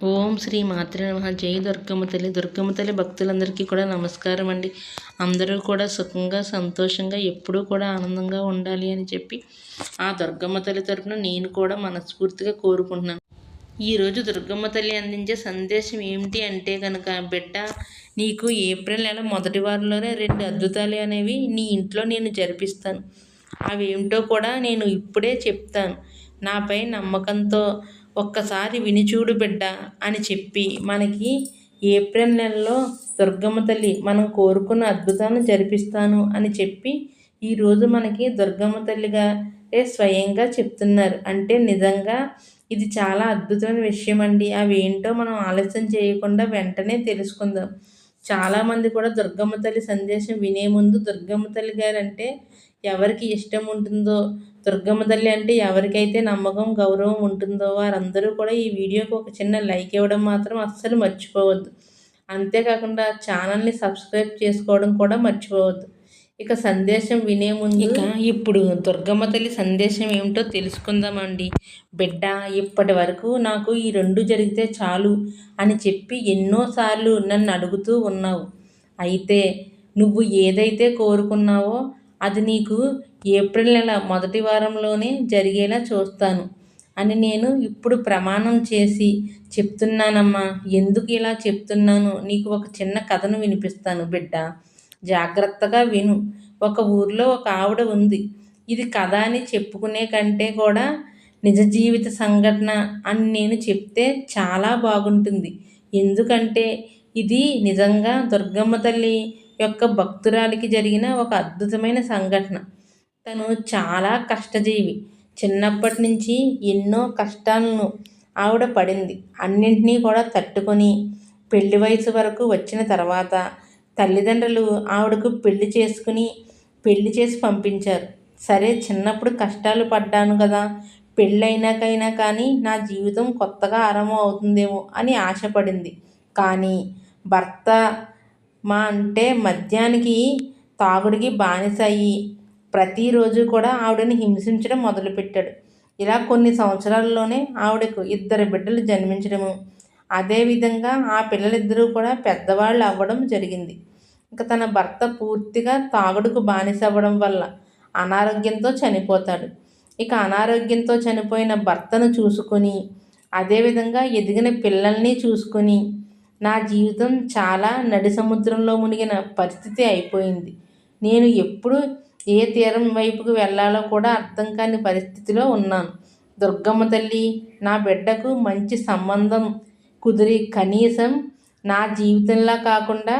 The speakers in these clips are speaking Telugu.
ఓం శ్రీ మాతృ నమ. జై దుర్గమ్మ తల్లి దుర్గమ్మ తల్లి భక్తులందరికీ కూడా నమస్కారం అండి. అందరూ కూడా సుఖంగా సంతోషంగా ఎప్పుడూ కూడా ఆనందంగా ఉండాలి అని చెప్పి ఆ దుర్గమ్మ తల్లి తరఫున నేను కూడా మనస్ఫూర్తిగా కోరుకుంటున్నాను. ఈరోజు దుర్గమ్మ తల్లి అందించే సందేశం ఏమిటి అంటే కనుక బిడ్డ నీకు ఏప్రిల్ నెల మొదటి వారంలోనే రెండు అద్భుతాలు అనేవి నీ ఇంట్లో నేను జరిపిస్తాను. అవి ఏమిటో కూడా నేను ఇప్పుడే చెప్తాను. నాపై నమ్మకంతో ఒక్కసారి వినిచూడు బిడ్డ అని చెప్పి మనకి ఏప్రిల్ నెలలో దుర్గమ్మ తల్లి మనం కోరుకున్న అద్భుతాన్ని జరిపిస్తాను అని చెప్పి ఈరోజు మనకి దుర్గమ్మ తల్లిగా స్వయంగా చెప్తున్నారు. అంటే నిజంగా ఇది చాలా అద్భుతమైన విషయం అండి. అవి ఏంటో మనం ఆలస్యం చేయకుండా వెంటనే తెలుసుకుందాం. చాలామంది కూడా దుర్గమ్మ తల్లి సందేశం వినే ముందు దుర్గమ్మ తల్లి గారు అంటే ఎవరికి ఇష్టం ఉంటుందో దుర్గమ్మ తల్లి అంటే ఎవరికైతే నమ్మకం గౌరవం ఉంటుందో వారందరూ కూడా ఈ వీడియోకి ఒక చిన్న లైక్ ఇవ్వడం మాత్రం అస్సలు మర్చిపోవద్దు. అంతేకాకుండా ఛానల్ని సబ్స్క్రైబ్ చేసుకోవడం కూడా మర్చిపోవద్దు. ఇక సందేశం వినే ముందు ఇక ఇప్పుడు దుర్గమ్మ తల్లి సందేశం ఏమిటో తెలుసుకుందామండి. బిడ్డ ఇప్పటి వరకు నాకు ఈ రెండు జరిగితే చాలు అని చెప్పి ఎన్నోసార్లు నన్ను అడుగుతూ ఉన్నావు. అయితే నువ్వు ఏదైతే కోరుకున్నావో అది నీకు ఏప్రిల్ నెల మొదటి వారంలోనే జరిగేలా చూస్తాను. అని నేను ఇప్పుడు ప్రమాణం చేసి చెప్తున్నానమ్మా. ఎందుకు ఇలా చెప్తున్నాను నీకు ఒక చిన్న కథను వినిపిస్తాను బిడ్డ. జాగ్రత్తగా విను. ఒక ఊర్లో ఒక ఆవిడ ఉంది. ఇది కథ అని చెప్పుకునే కంటే కూడా నిజ జీవిత సంఘటన అని నేను చెప్తే చాలా బాగుంటుంది. ఎందుకంటే ఇది నిజంగా దుర్గమ్మ తల్లి యొక్క భక్తురాలికి జరిగిన ఒక అద్భుతమైన సంఘటన. తను చాలా కష్టజీవి. చిన్నప్పటి నుంచి ఎన్నో కష్టాలను ఆవిడ పడింది. అన్నింటినీ కూడా తట్టుకొని పెళ్ళి వయసు వరకు వచ్చిన తర్వాత తల్లిదండ్రులు ఆవిడకు పెళ్ళి చేసుకుని పెళ్ళి చేసి పంపించారు. సరే చిన్నప్పుడు కష్టాలు పడ్డాను కదా పెళ్ళైనాకైనా కానీ నా జీవితం కొత్తగా ఆరంభం అవుతుందేమో అని ఆశపడింది. కానీ భర్త మా అంటే మద్యానికి తాగుడికి బానిస అయ్యి ప్రతిరోజు కూడా ఆవిడని హింసించడం మొదలుపెట్టాడు. ఇలా కొన్ని సంవత్సరాల్లోనే ఆవిడకు ఇద్దరు బిడ్డలు జన్మించడము. అదేవిధంగా ఆ పిల్లలిద్దరూ కూడా పెద్దవాళ్ళు అవ్వడం జరిగింది. ఇంకా తన భర్త పూర్తిగా తాగుడుకు బానిస అవ్వడం వల్ల అనారోగ్యంతో చనిపోతాడు. ఇక అనారోగ్యంతో చనిపోయిన భర్తను చూసుకొని అదేవిధంగా ఎదిగిన పిల్లల్ని చూసుకొని నా జీవితం చాలా నడి సముద్రంలో మునిగిన పరిస్థితి అయిపోయింది. నేను ఎప్పుడు ఏ తీరం వైపుకు వెళ్ళాలో కూడా అర్థం కాని పరిస్థితిలో ఉన్నాను. దుర్గమ్మ తల్లి నా బిడ్డకు మంచి సంబంధం కుదిరి కనీసం నా జీవితంలా కాకుండా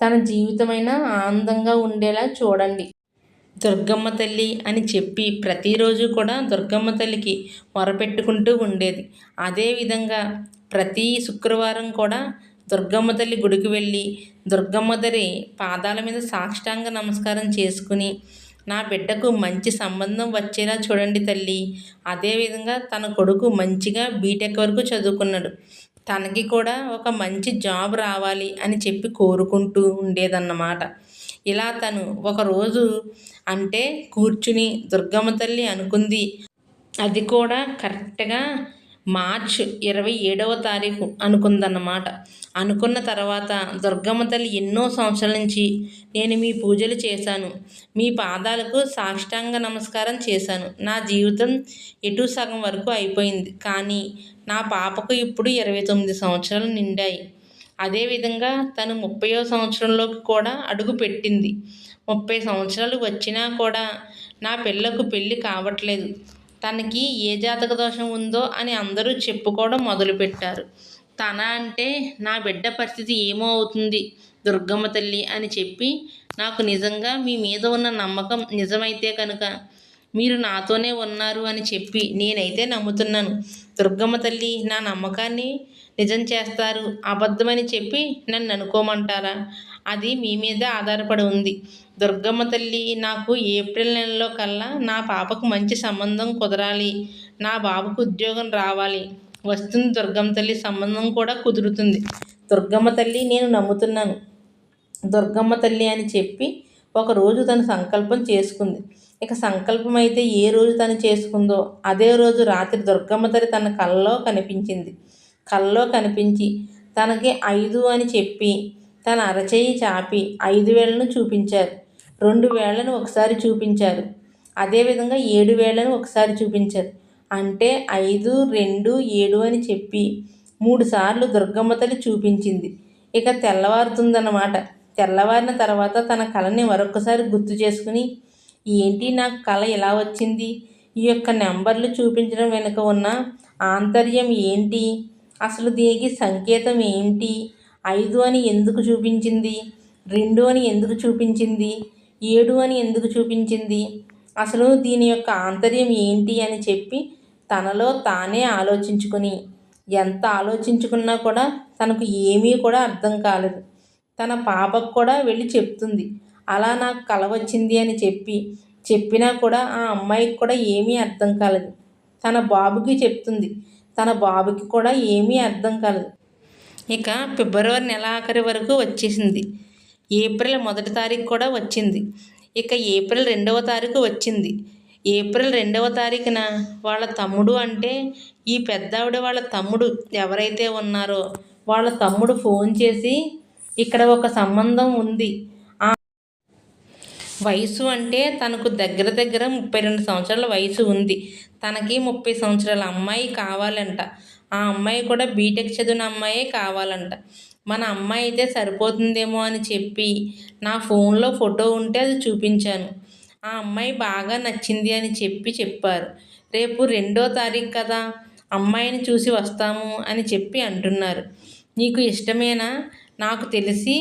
తన జీవితమైన ఆనందంగా ఉండేలా చూడండి. దుర్గమ్మ తల్లి అని చెప్పి ప్రతిరోజు కూడా దుర్గమ్మ తల్లికి మొరపెట్టుకుంటూ ఉండేది. అదేవిధంగా ప్రతి శుక్రవారం కూడా దుర్గమ్మ తల్లి గుడికి వెళ్ళి దుర్గమ్మ తల్లి పాదాల మీద సాష్టాంగ నమస్కారం చేసుకుని నా బిడ్డకు మంచి సంబంధం వచ్చేలా చూడండి తల్లి. అదేవిధంగా తన కొడుకు మంచిగా బీటెక్ వరకు చదువుకున్నాడు. తనకి కూడా ఒక మంచి జాబ్ రావాలి అని చెప్పి కోరుకుంటూ ఉండేదన్నమాట. ఇలా తను ఒకరోజు అంటే కూర్చుని దుర్గమ్మ తల్లి అనుకుంది. అది కూడా కరెక్ట్గా మార్చ్ ఇరవై ఏడవ తారీఖు అనుకుందన్నమాట. అనుకున్న తర్వాత దుర్గమ్మ తల్లి ఎన్నో సంవత్సరాల నుంచి నేను మీ పూజలు చేశాను. మీ పాదాలకు సాష్టాంగ నమస్కారం చేశాను. నా జీవితం ఎటు సగం వరకు అయిపోయింది. కానీ నా పాపకు ఇప్పుడు ఇరవై తొమ్మిది సంవత్సరాలు నిండాయి. అదేవిధంగా తను ముప్పయో సంవత్సరంలోకి కూడా అడుగు పెట్టింది. ముప్పై సంవత్సరాలు వచ్చినా కూడా నా పిల్లకు పెళ్ళి కావట్లేదు. తనకి ఏ జాతక దోషం ఉందో అని అందరూ చెప్పుకోవడం మొదలుపెట్టారు. తన అంటే నా బిడ్డ పరిస్థితి ఏమో అవుతుంది దుర్గమ్మ తల్లి అని చెప్పి నాకు నిజంగా మీ మీద ఉన్న నమ్మకం నిజమైతే కనుక మీరు నాతోనే ఉన్నారు అని చెప్పి నేనైతే నమ్ముతున్నాను. దుర్గమ్మ తల్లి నా నమ్మకాన్ని నిజం చేస్తారు అబద్ధమని చెప్పి నన్ను అనుకోమంటారా? అది మీ మీద ఆధారపడి ఉంది. దుర్గమ్మ తల్లి నాకు ఏప్రిల్ నెలలో కల్లా నా పాపకు మంచి సంబంధం కుదరాలి. నా బాబుకు ఉద్యోగం రావాలి. వస్తుంది దుర్గమ్మ తల్లి సంబంధం కూడా కుదురుతుంది. దుర్గమ్మ తల్లి నేను నమ్ముతున్నాను. దుర్గమ్మ తల్లి అని చెప్పి ఒకరోజు తన సంకల్పం చేసుకుంది. ఇక సంకల్పం అయితే ఏ రోజు తను చేసుకుందో అదే రోజు రాత్రి దుర్గమ్మ తల్లి తన కళ్ళలో కనిపించింది. కలలో కనిపించి తనకి ఐదు అని చెప్పి తన అరచేయి చాపి ఐదు వేళ్ళను చూపించారు. రెండు వేళ్ళను ఒకసారి చూపించారు. అదేవిధంగా ఏడు వేళ్ళను ఒకసారి చూపించారు. అంటే ఐదు రెండు ఏడు అని చెప్పి మూడు సార్లు దుర్గమ్మ తల్లి చూపించింది. ఇక తెల్లవారుతుందన్నమాట. తెల్లవారిన తర్వాత తన కళని మరొకసారి గుర్తు చేసుకుని ఏంటి నాకు కళ ఎలా వచ్చింది? ఈ యొక్క నెంబర్లు చూపించడం వెనుక ఉన్న ఆంతర్యం ఏంటి? అసలు దీనికి సంకేతం ఏంటి? ఐదు అని ఎందుకు చూపించింది? రెండు అని ఎందుకు చూపించింది? ఏడు అని ఎందుకు చూపించింది? అసలు దీని యొక్క ఆంతర్యం ఏంటి అని చెప్పి తనలో తానే ఆలోచించుకుని ఎంత ఆలోచించుకున్నా కూడా తనకు ఏమీ కూడా అర్థం కాలేదు. తన పాపకు కూడా వెళ్ళి చెప్తుంది. అలా నాకు కల వచ్చింది అని చెప్పి చెప్పినా కూడా ఆ అమ్మాయికి కూడా ఏమీ అర్థం కాలేదు. తన బాబుకి చెప్తుంది. తన బాబుకి కూడా ఏమీ అర్థం కాలేదు. ఇక ఫిబ్రవరి నెల ఆఖరి వరకు వచ్చేసింది. ఏప్రిల్ మొదటి తారీఖు కూడా వచ్చింది. ఇక ఏప్రిల్ రెండవ తారీఖు వచ్చింది. ఏప్రిల్ రెండవ తారీఖున వాళ్ళ తమ్ముడు అంటే ఈ పెద్దావిడ వాళ్ళ తమ్ముడు ఎవరైతే ఉన్నారో వాళ్ళ తమ్ముడు ఫోన్ చేసి ఇక్కడ ఒక సంబంధం ఉంది. వయసు అంటే తనకు దగ్గర దగ్గర ముప్పై రెండు సంవత్సరాల వయసు ఉంది. తనకి ముప్పై సంవత్సరాల అమ్మాయి కావాలంట. ఆ అమ్మాయి కూడా బీటెక్ చదివిన అమ్మాయే కావాలంట. మన అమ్మాయి అయితే సరిపోతుందేమో అని చెప్పి నా ఫోన్లో ఫోటో ఉంటే అది చూపించాను. ఆ అమ్మాయి బాగా నచ్చింది అని చెప్పి చెప్పారు. రేపు రెండో తారీఖు కదా అమ్మాయిని చూసి వస్తాము అని చెప్పి అంటున్నారు. నీకు ఇష్టమేనా? నాకు తెలిసి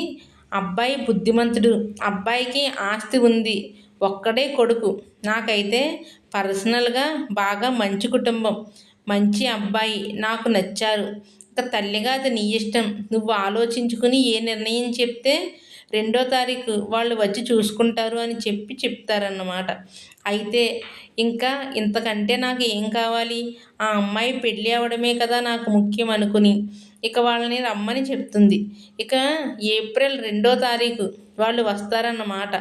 అబ్బాయి బుద్ధిమంతుడు. అబ్బాయికి ఆస్తి ఉంది. ఒక్కడే కొడుకు. నాకైతే పర్సనల్గా బాగా మంచి కుటుంబం. మంచి అబ్బాయి. నాకు నచ్చారు. ఇక తల్లిగా అది నీ ఇష్టం. నువ్వు ఆలోచించుకుని ఏ నిర్ణయం చెప్తే రెండో తారీఖు వాళ్ళు వచ్చి చూసుకుంటారు అని చెప్పి చెప్తారన్నమాట. అయితే ఇంకా ఇంతకంటే నాకు ఏం కావాలి? ఆ అమ్మాయి పెళ్ళి అవడమే కదా నాకు ముఖ్యం అనుకుని. ఇక వాళ్ళని రమ్మని చెప్తుంది. ఇక ఏప్రిల్ రెండో తారీఖు వాళ్ళు వస్తారన్నమాట.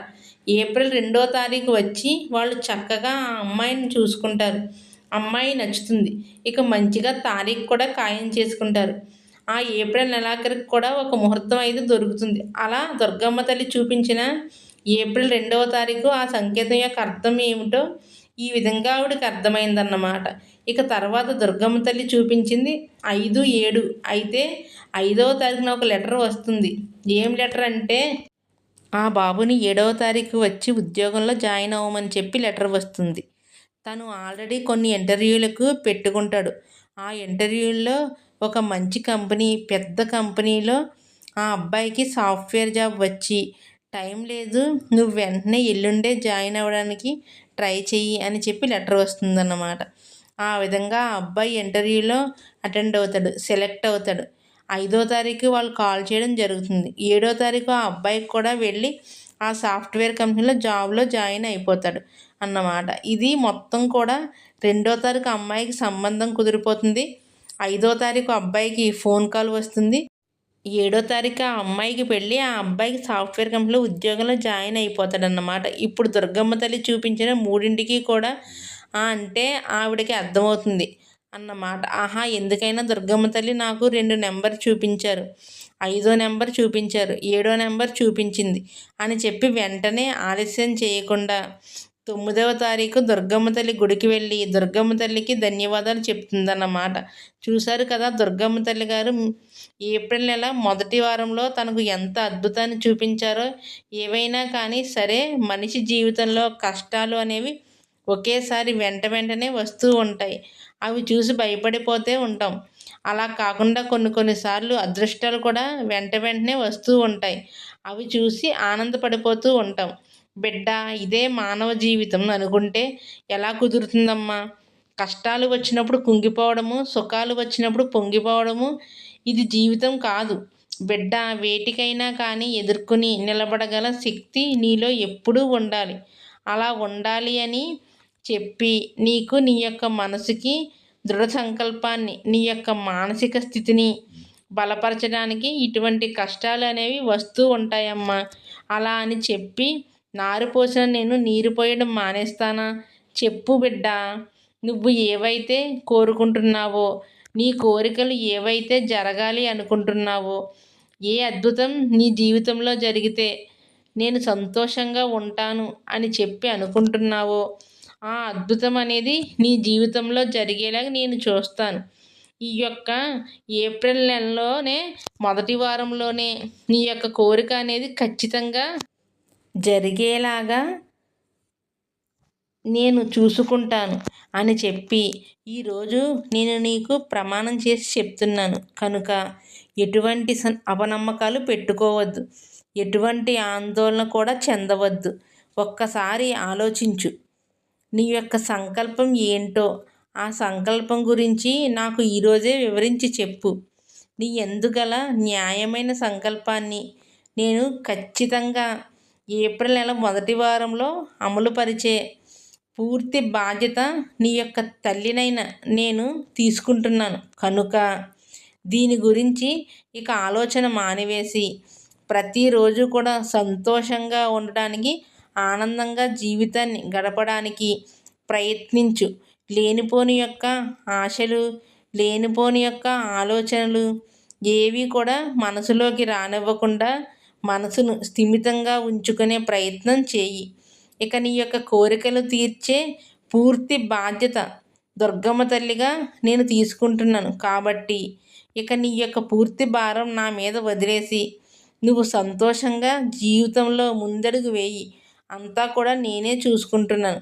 ఏప్రిల్ రెండో తారీఖు వచ్చి వాళ్ళు చక్కగా ఆ అమ్మాయిని చూసుకుంటారు. అమ్మాయి నచ్చుతుంది. ఇక మంచిగా తారీఖు కూడా ఖాయం చేసుకుంటారు. ఆ ఏప్రిల్ నెలాఖరికి కూడా ఒక ముహూర్తం అయితే దొరుకుతుంది. అలా దుర్గమ్మ తల్లి చూపించిన ఏప్రిల్ రెండవ తారీఖు ఆ సంకేతం యొక్క అర్థం ఏమిటో ఈ విధంగా ఆవిడకి అర్థమైందన్నమాట. ఇక తర్వాత దుర్గమ్మ తల్లి చూపించింది ఐదు ఏడు. అయితే ఐదవ తారీఖున ఒక లెటర్ వస్తుంది. ఏం లెటర్ అంటే ఆ బాబుని ఏడవ తారీఖు వచ్చి ఉద్యోగంలో జాయిన్ అవ్వమని చెప్పి లెటర్ వస్తుంది. తను ఆల్రెడీ కొన్ని ఇంటర్వ్యూలకు పెట్టుకుంటాడు. ఆ ఇంటర్వ్యూల్లో ఒక మంచి కంపెనీ పెద్ద కంపెనీలో ఆ అబ్బాయికి సాఫ్ట్వేర్ జాబ్ వచ్చి టైం లేదు. నువ్వు వెంటనే ఎల్లుండే జాయిన్ అవ్వడానికి ట్రై చెయ్యి అని చెప్పి లెటర్ వస్తుందన్నమాట. ఆ విధంగా ఆ అబ్బాయి ఇంటర్వ్యూలో అటెండ్ అవుతాడు సెలెక్ట్ అవుతాడు. ఐదో తారీఖు వాళ్ళు కాల్ చేయడం జరుగుతుంది. ఏడో తారీఖు ఆ అబ్బాయికి కూడా వెళ్ళి ఆ సాఫ్ట్వేర్ కంపెనీలో జాబ్లో జాయిన్ అయిపోతాడు అన్నమాట. ఇది మొత్తం కూడా రెండో తారీఖు అమ్మాయికి సంబంధం కుదిరిపోతుంది. ఐదో తారీఖు అబ్బాయికి ఫోన్ కాల్ వస్తుంది. ఏడో తారీఖు ఆ అమ్మాయికి పెళ్ళి ఆ అబ్బాయికి సాఫ్ట్వేర్ కంపెనీలో ఉద్యోగంలో జాయిన్ అయిపోతాడన్నమాట. ఇప్పుడు దుర్గమ్మ తల్లి చూపించిన మూడింటికి కూడా అంటే ఆవిడకి అర్థమవుతుంది అన్నమాట. ఆహా ఎందుకైనా దుర్గమ్మ తల్లి నాకు రెండు నెంబర్ చూపించారు. ఐదో నెంబర్ చూపించారు. ఏడో నెంబర్ చూపించింది అని చెప్పి వెంటనే ఆలస్యం చేయకుండా తొమ్మిదవ తారీఖు దుర్గమ్మ తల్లి గుడికి వెళ్ళి దుర్గమ్మ తల్లికి ధన్యవాదాలు చెప్తుందన్నమాట. చూశారు కదా దుర్గమ్మ తల్లి గారు ఏప్రిల్ నెల మొదటి వారంలో తనకు ఎంత అద్భుతాన్ని చూపించారో. ఏవైనా కానీ సరే మనిషి జీవితంలో కష్టాలు అనేవి ఒకేసారి వెంట వెంటనే వస్తూ ఉంటాయి. అవి చూసి భయపడిపోతే ఉంటాం. అలా కాకుండా కొన్ని కొన్నిసార్లు అదృష్టాలు కూడా వెంట వెంటనే వస్తూ ఉంటాయి. అవి చూసి ఆనందపడిపోతూ ఉంటాం. బిడ్డ ఇదే మానవ జీవితం అనుకుంటే ఎలా కుదురుతుందమ్మా? కష్టాలు వచ్చినప్పుడు కుంగిపోవడము సుఖాలు వచ్చినప్పుడు పొంగిపోవడము ఇది జీవితం కాదు. బిడ్డ వేటికైనా కానీ ఎదుర్కొని నిలబడగల శక్తి నీలో ఎప్పుడూ ఉండాలి. అలా ఉండాలి అని చెప్పి నీకు నీ యొక్క మనసుకి దృఢ సంకల్పాన్ని నీ యొక్క మానసిక స్థితిని బలపరచడానికి ఇటువంటి కష్టాలు అనేవి వస్తూ ఉంటాయమ్మా. అలా అని చెప్పి నారు పోసిన నేను నీరు పోయడం మానేస్తానా? చెప్పు బిడ్డ నువ్వు ఏవైతే కోరుకుంటున్నావో నీ కోరికలు ఏవైతే జరగాలి అనుకుంటున్నావో ఏ అద్భుతం నీ జీవితంలో జరిగితే నేను సంతోషంగా ఉంటాను అని చెప్పి అనుకుంటున్నావో ఆ అద్భుతం అనేది నీ జీవితంలో జరిగేలాగా నేను చూస్తాను. ఈ యొక్క ఏప్రిల్ నెలలోనే మొదటి వారంలోనే నీ యొక్క కోరిక అనేది ఖచ్చితంగా జరిగేలాగా నేను చూసుకుంటాను అని చెప్పి ఈరోజు నేను నీకు ప్రమాణం చేసి చెప్తున్నాను. కనుక ఎటువంటి అపనమ్మకాలు పెట్టుకోవద్దు. ఎటువంటి ఆందోళన కూడా చెందవద్దు. ఒక్కసారి ఆలోచించు. నీ యొక్క సంకల్పం ఏంటో ఆ సంకల్పం గురించి నాకు ఈరోజే వివరించి చెప్పు. నీ ఎందుగల న్యాయమైన సంకల్పాన్ని నేను ఖచ్చితంగా ఏప్రిల్ నెల మొదటి వారంలో అమలుపరిచే పూర్తి బాధ్యత నీ యొక్క తల్లినైన నేను తీసుకుంటున్నాను. కనుక దీని గురించి ఇక ఆలోచన మానివేసి ప్రతిరోజు కూడా సంతోషంగా ఉండడానికి ఆనందంగా జీవితాన్ని గడపడానికి ప్రయత్నించు. లేనిపోని యొక్క ఆశలు లేనిపోని యొక్క ఆలోచనలు ఏవి కూడా మనసులోకి రానివ్వకుండా మనసును స్థిమితంగా ఉంచుకునే ప్రయత్నం చేయి. ఇక నీ యొక్క కోరికలు తీర్చే పూర్తి బాధ్యత దుర్గమ్మ తల్లిగా నేను తీసుకుంటున్నాను కాబట్టి ఇక నీ యొక్క పూర్తి భారం నా మీద వదిలేసి నువ్వు సంతోషంగా జీవితంలో ముందడుగు వేయి. అంతా కూడా నేనే చూసుకుంటున్నాను.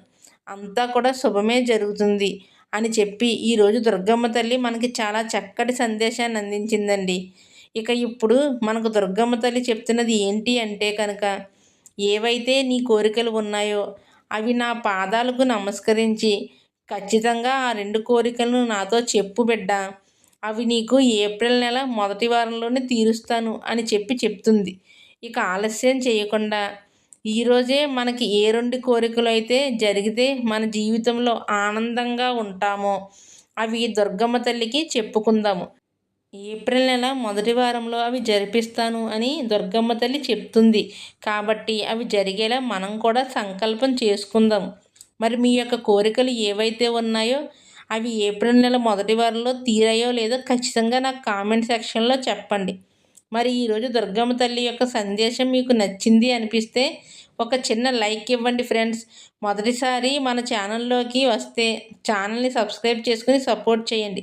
అంతా కూడా శుభమే జరుగుతుంది అని చెప్పి ఈరోజు దుర్గమ్మ తల్లి మనకి చాలా చక్కటి సందేశాన్ని అందించిందండి. ఇక ఇప్పుడు మనకు దుర్గమ్మ తల్లి చెప్తున్నది ఏంటి అంటే కనుక ఏవైతే నీ కోరికలు ఉన్నాయో అవి నా పాదాలకు నమస్కరించి ఖచ్చితంగా ఆ రెండు కోరికలను నాతో చెప్పు బిడ్డ. అవి నీకు ఏప్రిల్ నెల మొదటి వారంలోనే తీరుస్తాను అని చెప్పి చెప్తుంది. ఇక ఆలస్యం చేయకుండా ఈరోజే మనకి ఏ రెండు కోరికలు అయితే జరిగితే మన జీవితంలో ఆనందంగా ఉంటామో అవి దుర్గమ్మ తల్లికి చెప్పుకుందాము. ఏప్రిల్ నెల మొదటి వారంలో అవి జరిపిస్తాను అని దుర్గమ్మ తల్లి చెప్తుంది. కాబట్టి అవి జరిగేలా మనం కూడా సంకల్పం చేసుకుందాం. మరి మీ యొక్క కోరికలు ఏవైతే ఉన్నాయో అవి ఏప్రిల్ నెల మొదటి వారంలో తీరాయో లేదో ఖచ్చితంగా నాకు కామెంట్ సెక్షన్లో చెప్పండి. మరి ఈరోజు దుర్గమ్మ తల్లి యొక్క సందేశం మీకు నచ్చింది అనిపిస్తే ఒక చిన్న లైక్ ఇవ్వండి ఫ్రెండ్స్. మొదటిసారి మన ఛానల్లోకి వస్తే ఛానల్ని సబ్స్క్రైబ్ చేసుకుని సపోర్ట్ చేయండి.